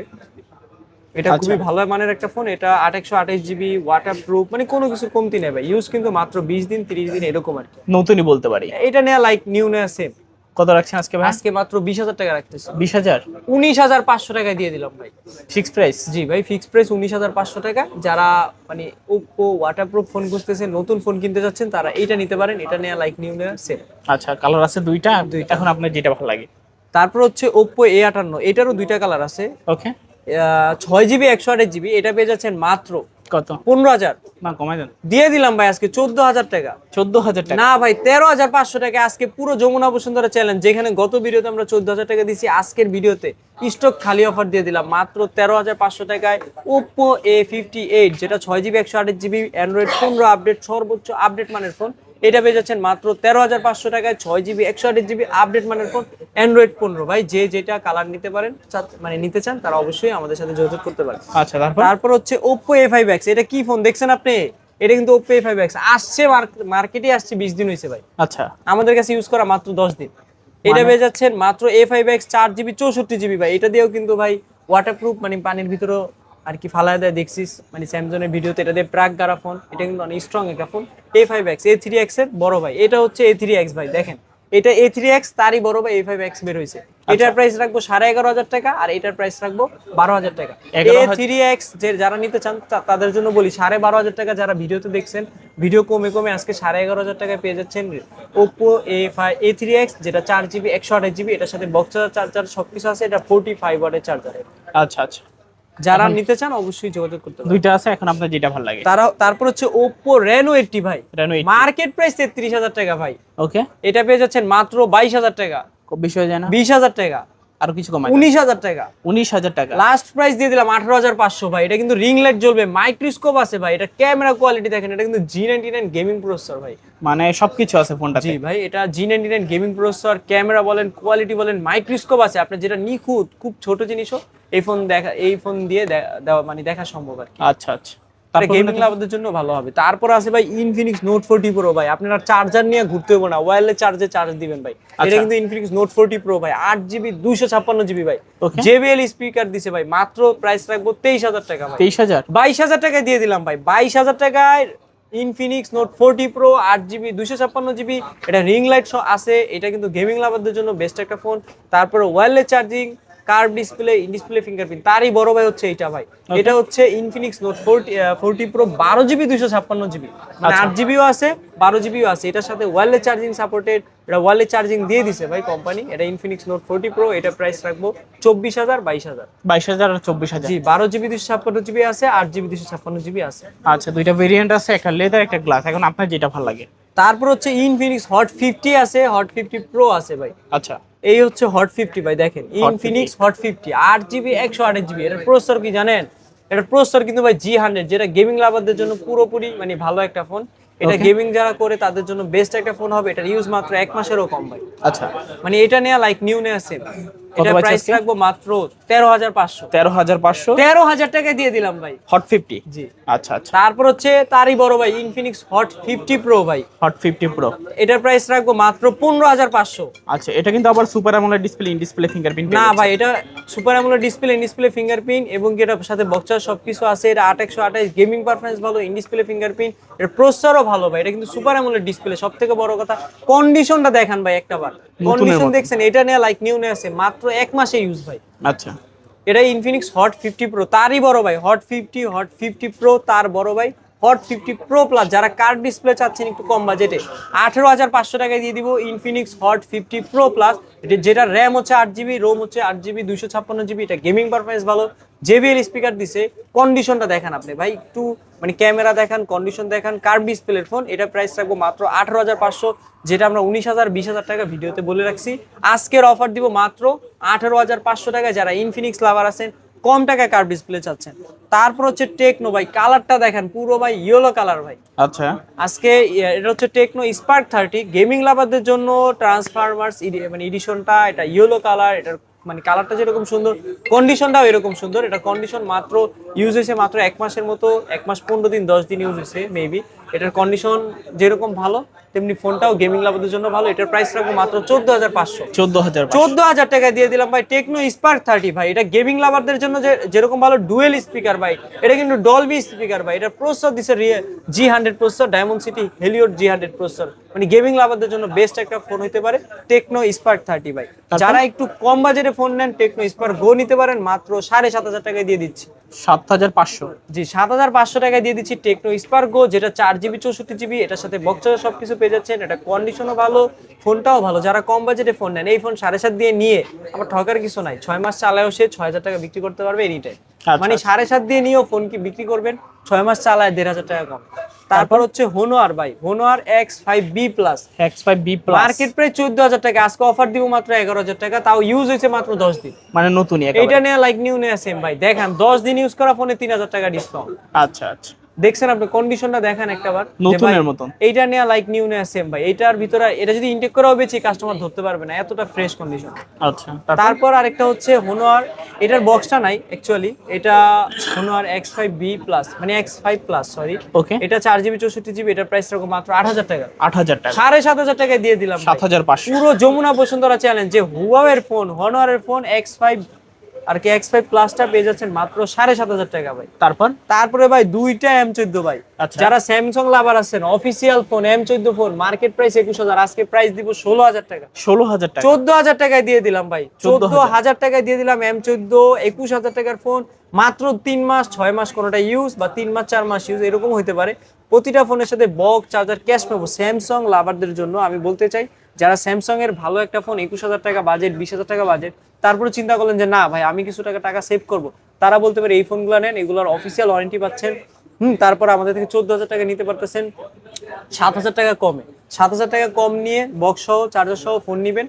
এটা আচ্ছা। খুবই ভালো মানের একটা ফোন এটা আট একশো আঠাশ জিবি ওয়াটার প্রুফ মানে কোনো কিছু কমতি নেই ভাই। ইউজ কিন্তু মাত্র বিশ দিন তিরিশ দিন এরকম আর কি। নতুনই বলতে পারি। এটা নেওয়া লাইক নিউ নেওয়া সেম কত রাখছেন আজকে ভাই? আজকে মাত্র বিশ হাজার টাকা রাখতেছি। বিশ হাজার? উনিশ হাজার পাঁচশো টাকায় দিয়ে দিলাম ভাই। Fix price? জি ভাই ফিক্স প্রাইস উনিশ হাজার পাঁচশো টাকা। যারা মানে ওপ্পো ওয়াটারপ্রুফ ফোন খুঁজতেছেন নতুন ফোন কিনতে যাচ্ছেন তারা এইটা নিতে পারেন। এটা নেওয়া লাইক নিউ নেওয়া সেম আচ্ছা কালার আছে দুইটা? দুইটা। এখন আপনার যেটা ভালো লাগে। তারপর হচ্ছে এ আটান্ন। এটারও দুইটা কালার আছে। ওকে ছয় জিবি একশো আঠাশ জিবি এটা পেয়ে যাচ্ছেন মাত্র কত? পনেরো হাজার। না কমাই দেন। দিয়ে দিলাম ভাই আজকে চোদ্দ হাজার টাকা। চোদ্দ হাজার টাকা। না ভাই তেরো হাজার পাঁচশো টাকা। আজকে পুরো যমুনা বসুন্ধরা চ্যালেঞ্জ যেখানে গত ভিডিওতে আমরা চোদ্দ হাজার টাকা দিয়েছি আজকের ভিডিওতে স্টক খালি অফার দিয়ে দিলাম। মাত্র তেরো হাজার পাঁচশো টাকায় ওপ্পো এ ফিফটি এইট যেটা ছয় জিবি একশো আট জিবি অ্যান্ড্রয়েড পনেরো আপডেট সর্বোচ্চ আপডেট মানের ফোন এটা পেয়ে যাচ্ছেন মাত্র তেরো হাজার পাঁচশো টাকায় ছয় জিবি একশো আঠাশ জিবি আপডেট মানের ফোন অ্যান্ড্রয়েড পনেরো। ভাই যে যেটা কালার নিতে পারেন মানে নিতে চান তারা অবশ্যই আমাদের সাথে যোগাযোগ করতে পারেন। আচ্ছা তারপর? হচ্ছে ওপ্পো এ ফাইভ এক্স এটা কি ফোন দেখছেন আপনি? এটা কিন্তু ওপ্পো এ ফাইভ এক্স আসছে মার্কেটে আসছে বিশ দিন হয়েছে ভাই। আচ্ছা। আমাদের কাছে ইউজ করা মাত্র দশ দিন। এটা পেয়ে যাচ্ছেন মাত্র এ ফাইভ এক্স চার জিবি চৌষট্টি জিবি ভাই। এটা দিয়েও কিন্তু ভাই ওয়াটারপ্রুফ মানে পানির ভিতরেও আর কি ফালায় দেয় দেখছিস? মানে স্যামসংয়ের ভিডিওতে এটা দিয়ে প্রাক গারা ফোন এটা কিন্তু অনেক স্ট্রং একটা phone A five X A three এক্সের বড় ভাই। এটা হচ্ছে এ থ্রি এক্স ভাই দেখেন। এটা এ থ্রি এক্স তারই বড় ভাই এ ফাইভ এক্স বের হয়েছে। এটার প্রাইস রাখব সাড়ে এগারো হাজার টাকা আর এটার প্রাইস রাখব বারো হাজার টাকা। এ থ্রি এক্স যে যারা নিতে চান তা- তাদের জন্য বলি সাড়ে বারো হাজার টাকা যারা ভিডিওতে দেখছেন ভিডিও কমে কমে আজকে সাড়ে এগারো হাজার টাকায় পেয়ে যাচ্ছেন Oppo A five A three X যেটা চার জিবি একশো আঠাশ জিবি এটার সাথে বক্স চার্জার সবকিছু আছে এটা ফোর্টি ফাইভ ওয়াটের চার্জার আচ্ছা আচ্ছা। যারা নিতে চান অবশ্যই যোগাযোগ করতে পারেন। দুইটা আছে এখন আপনার যেটা ভালো লাগে। তারা তারপর হচ্ছে Oppo Reno 80 ভাই। Reno 80 মার্কেট প্রাইস তেত্রিশ হাজার টাকা ভাই। ওকে এটা পেয়ে যাচ্ছেন মাত্র বাইশ হাজার টাকা। বেশি হয়ে যায় না? বিশ হাজার টাকা। আরও কিছু কমাই উনিশ হাজার টাকা। উনিশ হাজার টাকা। লাস্ট প্রাইস দিয়ে দিলাম আঠারো হাজার পাঁচশো ভাই। এটা কিন্তু রিং লাইট জ্বলবে। মাইক্রোস্কোপ আছে ভাই। এটা ক্যামেরা কোয়ালিটি দেখেন এটা কিন্তু G ninety nine gaming processor ভাই। মানে সবকিছু আছে ফোনটাতে। জি ভাই এটা G ninety nine gaming processor camera বলেন কোয়ালিটি বলেন মাইক্রোস্কোপ আছে। আপনার যেটা নিখুঁত খুব ছোট জিনিসও এই ফোন দেখা এই ফোন দিয়ে দেওয়া মানে দেখা সম্ভব আর কি। আচ্ছা আচ্ছা। গেমিং লাভারদের জন্য ভালো হবে। তারপর আছে ভাই ইনফিনিক্স নোট ফোরটি প্রো ভাই। আপনারা চার্জার নিয়ে ঘুরতে হবে না। ওয়্যারলেস চার্জে চার্জ দিবেন ভাই। এটা আচ্ছা। কিন্তু ইনফিনিক্স নোট ফোরটি প্রো ভাই। আট জিবি দুইশো ছাপ্পান্ন জিবি ভাই. জেবিএল স্পিকার দিছে ভাই। মাত্র প্রাইস রাখব তেইশ হাজার টাকা ভাই। তেইশ হাজার? বাইশ হাজার টাকায় দিয়ে দিলাম ভাই। বাইশ হাজার টাকায় ইনফিনিক্স নোট ফোরটি প্রো আট জিবি দুইশো ছাপ্পান্ন জিবি এটা রিং লাইট আছে। এটা কিন্তু গেমিং লাভারদের জন্য বেস্ট একটা ফোন তারপরে wireless charging curve display display fingerprint তারই বড় ভাই হচ্ছে এটা ভাই। এটা হচ্ছে Infinix note forty forty pro বারো জিবি দুইশো ছাপ্পান্ন জিবি মানে আচ্ছা। আট জিবিও আছে বারো জিবিও আছে। এটার সাথে ওয়্যারলেস চার্জিং সাপোর্টেড এটা ওয়্যারলেস চার্জিং দিয়ে দিছে ভাই কোম্পানি এটা ইনফিনিক্স নোট ফোরটি প্রো এটা প্রাইস রাখব চব্বিশ হাজার বাইশ হাজার। বাইশ হাজার আর চব্বিশ হাজার। জি বারো জিবি দুশো ছাপ্পান্ন জিবি আছে আট জিবি দুশো ছাপ্পান্ন জিবি আছে। আচ্ছা দুইটা ভেরিয়েন্ট আছে একটা লেদার একটা গ্লাস এখন আপনার যেটা ভালো লাগে। তারপর হচ্ছে ইনফিনিক্স হট ফিফটি আছে হট ফিফটি প্রো আছে ভাই। আচ্ছা। এই হচ্ছে হট ফিফটি ভাই দেখেন ইনফিনিক্স হট ফিফটি আট জিবি একশো আট জিবি এটার প্রসেসর কি জানেন? এটার প্রসেসর কিন্তু ভাই জি হান্ড্রেড যেটা গেমিং লাভারদের জন্য পুরোপুরি মানে ভালো একটা ফোন এটা গেমিং যারা করে তাদের জন্য বেস্ট একটা ফোন হবে। এটার ইউজ মাত্র এক মাসেরও কম ভাই। আচ্ছা। মানে এটা নেওয়া লাইক নিউ নেওয়া সেম কত প্রাইস রাখব মাত্র তেরো হাজার পাঁচশো। তেরো হাজার পাঁচশো? তেরো হাজার টাকা দিয়ে দিলাম ভাই। Hot fifty? জি। আচ্ছা আচ্ছা। তারপর হচ্ছে তারই বড় ভাই ইনফিনিক্স হট ফিফটি প্রো ভাই। হট ফিফটি প্রো এটার প্রাইস রাখব মাত্র পনেরো হাজার পাঁচশো। আচ্ছা এটা কিন্তু আবার super AMOLED display in display fingerprint না ভাই এটা super AMOLED display in display fingerprint এবং এটার সাথে বক্সার সবকিছু আছে এটা আট একশো আঠাশ গেমিং পারফরমেন্স ভালো ইন ডিসপ্লে ফিঙ্গারপ্রিন্ট এর প্রসেসরও ভালো ভাই এটা কিন্তু সুপার অ্যামোলেড ডিসপ্লে সব থেকে বড় কথা। কন্ডিশনটা দেখান ভাই একটা বার কন্ডিশন দেখছেন এটা নিয়ে লাইক নিউ নিয়ে আছে মাত্র এক মাসে ইউজ ভাই। আচ্ছা। এটা ইনফিনিক্স হট ফিফটি প্রো তারই বড় ভাই। Hot fifty hot fifty pro তার বড় ভাই। হট ফিফটি প্রো প্লাস যারা কার্ড ডিসপ্লে চাচ্ছেন একটু কম বাজেটে আঠেরো হাজার পাঁচশো টাকায় দিয়ে দিব Infinix hot fifty pro plus যেটা র্যাম হচ্ছে আট জিবি রোম হচ্ছে আট জিবি দুইশো ছাপ্পান্ন জিবি এটা গেমিং পারফরমেন্স ভালো। জেবিএল স্পিকার দিছে কন্ডিশনটা দেখান আপনি। ভাই একটু মানে ক্যামেরা দেখান কন্ডিশন দেখান কার্ভ ডিসপ্লের ফোন এটা প্রাইস রাখব মাত্র আঠারো হাজার পাঁচশো যেটা আমরা উনিশ হাজার বিশ হাজার টাকা ভিডিওতে বলে রাখছি। আজকের অফার দিব মাত্র আঠারো হাজার পাঁচশো টাকা যারা ইনফিনিক্স লাভার আছেন কম টাকায় কার্ভ ডিসপ্লে চাচ্ছেন। তারপর হচ্ছে টেকনো ভাই কালারটা দেখেন পুরো ভাই ইয়েলো কালার ভাই। আচ্ছা। আজকে এটা হচ্ছে টেকনো স্পার্ক থার্টি গেমিং লাভারদের জন্য ট্রান্সফরমার্স মানে এডিশনটা এটা ইয়েলো কালার এটার মানে কালারটা যেরকম সুন্দর কন্ডিশনটাও এরকম সুন্দর। এটা কন্ডিশন মাত্র ইউজ হয়েছে মাত্র এক মাসের মতো, এক মাস পনেরো দিন, দশ দিন ইউজ হয়েছে মেবি এটার কন্ডিশন যেরকম ভালো তেমনি ফোনটাও গেমিং লাভারদের জন্য ভালো। এটার প্রাইস রাখব মাত্র চোদ্দ হাজার পাঁচশো। চোদ্দ হাজার চোদ্দ হাজার টাকা দিয়ে দিলাম ভাই টেকনো স্পার্ক থার্টি ভাই। এটা গেমিং লাভারদের জন্য যে যেরকম ভালো ডুয়েল স্পিকার ভাই। এটা কিন্তু ডলবি স্পিকার ভাই। এটা প্রসেসর দিছে G hundred processor Dimensity Helio G hundred processor মানে গেমিং লাভারদের জন্য বেস্ট একটা ফোন হতে পারে টেকনো স্পার্ক থার্টি ভাই। যারা একটু কম বাজেটে ফোন নেন টেকনো স্পার্ক গো নিতে পারেন মাত্র সাড়ে সাত হাজার টাকায় দিয়ে দিচ্ছি। সাত হাজার পাঁচশো। জি সাত হাজার পাঁচশো টাকায় দিয়ে দিচ্ছি টেকনো স্পার্ক গো যেটা চার জিবি চৌষট্টি জিবি এটার সাথে বক্সার সব কিছু পেয়ে যাচ্ছেন। এটা কন্ডিশনও ভালো ফোনটাও ভালো। যারা কম বাজেটে ফোন নেন এই ফোন সাড়ে সাত দিয়ে নিয়ে আবার ঠকার কিছু নাই। ছয় মাস চালায়ও সে ছয় হাজার টাকা বিক্রি করতে পারবে এনি টাইম আচ্ছা, মানে সাড়ে সাত দিয়ে নিয়েও ফোন কি বিক্রি করবেন? ছয় মাস চালায় দেড় হাজার টাকা কম। তারপর হচ্ছে হোনোয়ার ভাই। Honor X five B plus X five B plus market price চোদ্দ হাজার টাকা। আজকে অফার দিব মাত্র এগারো হাজার টাকা। তাও ইউজ হয়েছে মাত্র দশ দিন। মানে নতুন এটা। নিয়ে লাইক নিউ নিয়ে সেম ভাই। দেখেন দশ দিন ইউজ করা ফোনে তিন হাজার টাকা ডিসকাউন্ট আচ্ছা আচ্ছা। দেখছেন আপনি কন্ডিশনটা দেখেন একটাবার। নতুনের মতন। এইটা নিয়ে লাইক নিউ নিয়ে সেম ভাই। এটার ভিতরে এটা যদি ইনটেক করাও বেশি কাস্টমার ধরতে পারবে না। এতটা ফ্রেশ কন্ডিশন আচ্ছা তারপর? আরেকটা হচ্ছে হোনোয়ার এটার বক্সটা নাই অ্যাকচুয়ালি এটা Honor X five B plus মানে X five plus sorry okay এটা চার জিবি চৌষট্টি জিবি এটার প্রাইস রাখো মাত্র আট হাজার টাকা। আট হাজার টাকা। সাড়ে সাত হাজার টাকায় দিয়ে দিলাম। সাত হাজার পাঁচশো। পুরো যমুনা বসুন্ধরা চ্যালেঞ্জ যে হুয়াওয়ের ফোন হনোয়ারের ফোন এক্স ফাইভ আর কি এক্স ফাইভ প্লাসটা পেয়ে যাচ্ছেন মাত্র সাড়ে সাত হাজার টাকা ভাই। তারপর? তারপরে ভাই দুইটা এম চোদ্দ ভাই। আচ্ছা। যারা স্যামসাং লাভার আছেন অফিসিয়াল ফোন এম চোদ্দ ফোন মার্কেট প্রাইস একুশ হাজার আজকে প্রাইস দিব ষোলো হাজার টাকা। ষোলো হাজার টাকা। চোদ্দ হাজার টাকায় দিয়ে দিলাম ভাই। চোদ্দ হাজার। টাকায় দিয়ে দিলাম এম চোদ্দ একুশ হাজার টাকার ফোন মাত্র তিন মাস ছয় মাস কোনোটা ইউজ বা তিন মাস চার মাস ইউজ এরকম হতে পারে। প্রতিটা ফোনের সাথে বক্স চার্জার ক্যাশ পাবো স্যামসাং লাভারদের জন্য। আমি বলতে চাই যারা স্যামসাং এর ভালো একটা ফোন একুশ হাজার টাকা বাজেট বিশ হাজার টাকা বাজেট তারপরে চিন্তা করলেন যে না ভাই আমি কিছু টাকা টাকা সেভ করব। তারা বলতে পারে এই ফোনগুলো নেন এগুলোর অফিসিয়াল ওয়ারেন্টি পাচ্ছেন। হুম তারপর আমাদের থেকে চোদ্দ হাজার টাকা নিতে পারতেছেন। সাত হাজার টাকা কমে। সাত হাজার টাকা কম নিয়ে বক্স সহ চার্জার সহ ফোন নিবেন।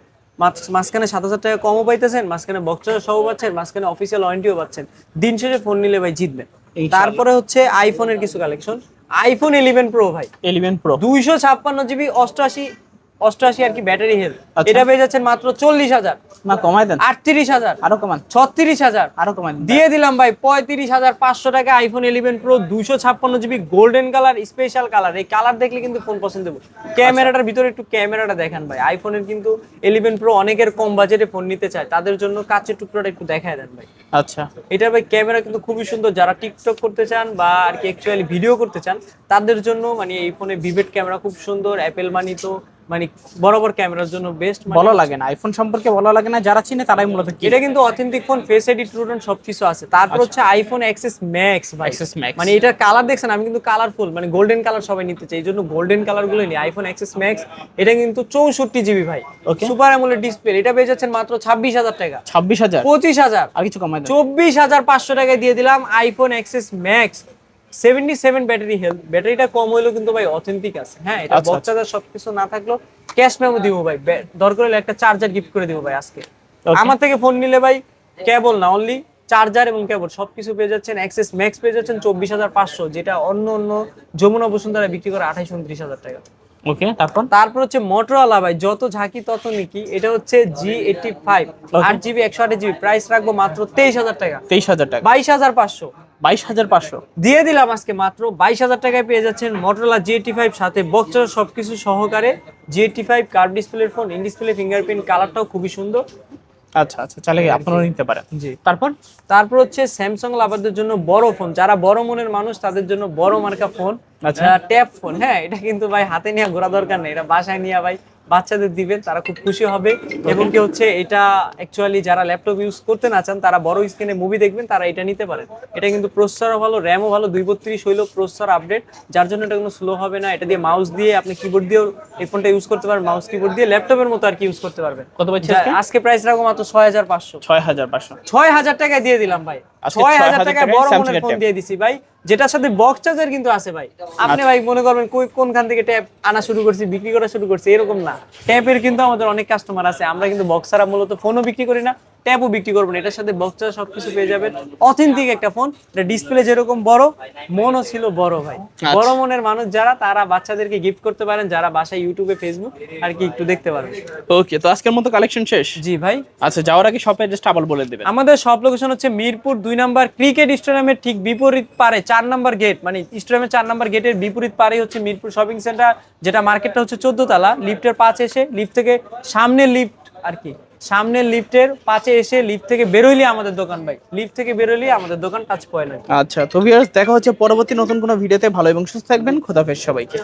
মাঝখানে সাত হাজার টাকা কমও পাইতেছেন মাঝখানে বক্স চার্জার সহ পাচ্ছেন মাঝখানে অফিসিয়াল ওয়ারেন্টিও পাচ্ছেন। দিন শেষে ফোন নিলে ভাই জিতবেন। তারপরে হচ্ছে আইফোনের কিছু কালেকশন আইফোন ইলেভেন প্রো ভাই। ইলেভেন প্রো দুইশো ছাপ্পান্ন জিবি অষ্টআশি অষ্টআশি আর কি ব্যাটারি হেলথ। আচ্ছা। এটা পেয়ে যাচ্ছেন মাত্র চল্লিশ হাজার। না কমাই দেন। আটত্রিশ হাজার। আরও কমান। ছত্রিশ হাজার। আরও কমান দিয়ে দিলাম ভাই পঁয়ত্রিশ হাজার পাঁচশো টাকা আইফোন ইলেভেন প্রো দুশো ছাপ্পান্ন GB golden colour special colour এই কালার দেখলে কিন্তু ফোন পছন্দ হবে। ক্যামেরাটার ভিতরে একটু ক্যামেরাটা দেখেন ভাই। আইফোনের কিন্তু ইলেভেন প্রো অনেকের কম বাজেটে ফোন নিতে চায়। তাদের জন্য কাচের টুকরোটা একটু দেখায় দেন ভাই। আচ্ছা। এটার ভাই ক্যামেরা কিন্তু খুবই সুন্দর। যারা টিকটক করতে চান বা আর কি অ্যাকচুয়ালি ভিডিও করতে চান তাদের জন্য মানে এই ফোনে ভিভেট ক্যামেরা খুব সুন্দর অ্যাপেল মানি তো মানে বরাবর ক্যামেরার জন্য বেস্ট বলা লাগে না আইফোন সম্পর্কে বলা লাগে না যারা চিনে তারাই মূলত এটা কিন্তু authentic phone face ID true tone সবকিছু আছে। তারপর হচ্ছে iPhone XS max Access Max। মানে এটার কালার দেখছেন আমি কিন্তু কালারফুল মানে গোল্ডেন কালার সবাই নিতে চাই এই জন্য গোল্ডেন কালারগুলো নিই আইফোন এক্সএস ম্যাক্স এটা কিন্তু চৌষট্টি জিবি ভাই. সুপার অ্যামোলেড ডিসপ্লে এটা পেয়ে যাচ্ছেন মাত্র ছাব্বিশ হাজার টাকা। ছাব্বিশ হাজার? পঁচিশ হাজার। আর কিছু দেন। চব্বিশ হাজার পাঁচশো টাকায় দিয়ে দিলাম iPhone XS max seventy seven battery health ব্যাটারিটা কম হইলেও কিন্তু ভাই অথেন্টিক আছে। হ্যাঁ এটা আচ্ছা, বক্সাদার সবকিছু না থাকলেও ক্যাশ মেমো দিব ভাই। দরকার হলে একটা চার্জার গিফট করে দিব ভাই আজকে। আমার থেকে ফোন নিলে ভাই কেবল না অনলি চার্জার এবং কেবল সবকিছু পেয়ে যাচ্ছেন অ্যাক্সেস ম্যাক্স পেয়ে যাচ্ছেন চব্বিশ হাজার পাঁচশো যেটা অন্য অন্য যমুনা বসুন্ধরা বিক্রি করে আঠাইশ উনত্রিশ হাজার টাকা। ওকে তারপর? তারপর হচ্ছে মোটরওয়ালা ভাই যত ঝাঁকি তত নিকি এটা হচ্ছে জি এইটটি ফাইভ আট জিবি একশো আট জিবি প্রাইস রাখব মাত্র তেইশ হাজার টাকা। তেইশ হাজার টাকা। বাইশ হাজার পাঁচশো। বাইশ হাজার পাঁচশো। দিয়ে দিলাম আজকে মাত্র বাইশ হাজার টাকায় পেয়ে যাচ্ছেন মোটরোলা জি ফাইভ সাথে বক্সার সবকিছু সহকারে। জি এইটটি ফাইভ কার্ভ ডিসপ্লের ফোন ইন ডিসপ্লে ফিঙ্গারপ্রিন্ট কালারটাও খুবই সুন্দর। আচ্ছা আচ্ছা চালে আপনারা নিতে পারেন? জি। তারপর? তারপর হচ্ছে স্যামসাং লাভারদের জন্য বড় ফোন যারা বড় মনের মানুষ তাদের জন্য বড় মার্কা ফোন আচ্ছা। ট্যাব ফোন হ্যাঁ এটা কিন্তু ভাই হাতে নিয়ে ঘোরা দরকার নেই। এটা বাসায় নিয়ে ভাই বাচ্চাদের দিবেন তারা খুব খুশি হবে। এবং কি হচ্ছে এটা অ্যাকচুয়ালি যারা ল্যাপটপ ইউজ করতে না চান তারা বড় স্ক্রিনে মুভি দেখবেন তারা এটা নিতে পারেন। এটা কিন্তু প্রসেসরও ভালো র্যামও ভালো দুই বত্রিশ হইল প্রসেসর আপডেট যার জন্য এটা কোনো স্লো হবে না। এটা দিয়ে মাউস দিয়ে আপনি কিবোর্ড দিয়েও এই ফোনটা ইউজ করতে পারবেন মাউস কিবোর্ড দিয়ে ল্যাপটপের মতো আর কি ইউজ করতে পারবেন। কত পাচ্ছি আজকে? প্রাইস রাখব মাত্র ছয় হাজার পাঁচশো। ছয় হাজার পাঁচশো। ছয় হাজার টাকায় দিয়ে দিলাম ভাই। ছয় হাজার 6,000 টাকায় বড় এর ফোন দিয়ে দিছি ভাই। যেটার সাথে বক্স চার্জার কিন্তু আছে ভাই। আপনি আচ্ছা। ভাই মনে করবেন কোনখান থেকে ট্যাপ আনা শুরু করছি বিক্রি করা শুরু করছি এরকম না। ট্যাপের কিন্তু আমাদের অনেক কাস্টমার আছে আমরা কিন্তু বক্স ছাড়া মূলত ফোনও বিক্রি করি না। ট্যাপও বিক্রি করব না এটার সাথে বক্স চার্জার সবকিছু পেয়ে যাবেন। অথেন্টিক একটা ফোন এটা ডিসপ্লে যেরকম বড় মনও ছিল বড় ভাই। আচ্ছা। বড় মনের মানুষ যারা তারা বাচ্চাদেরকে গিফট করতে পারেন যারা বাসায় ইউটিউবে ফেসবুক আর কি একটু দেখতে পারেন। ওকে তো আজকের মতো কালেকশন শেষ? জি ভাই। আচ্ছা যাওয়ার আগে শপের জাস্ট আবার বলে দেবেন। আমাদের সব লোকেশন হচ্ছে মিরপুর দুই নাম্বার ক্রিকেট স্টেডিয়ামের ঠিক বিপরীত পারে চার নাম্বার গেট মানে স্টেডিয়ামের চার নাম্বার গেটের বিপরীত পারে হচ্ছে মিরপুর শপিং সেন্টার যেটা মার্কেটটা হচ্ছে চোদ্দ তালা লিফটের পাঁচ এসে লিফট থেকে সামনের লিফট আর কি। সামনের লিফটের পাঁচে এসে লিফট থেকে বেরোইলি আমাদের দোকান, ভাই। লিফট থেকে বেরোইলে আমাদের দোকান টাচ পয়েন্ট আচ্ছা তো ভিউয়ার্স দেখা হচ্ছে পরবর্তী নতুন কোনো ভিডিওতে ভালো এবং সুস্থ থাকবেন। খোদাফেজ সবাইকে।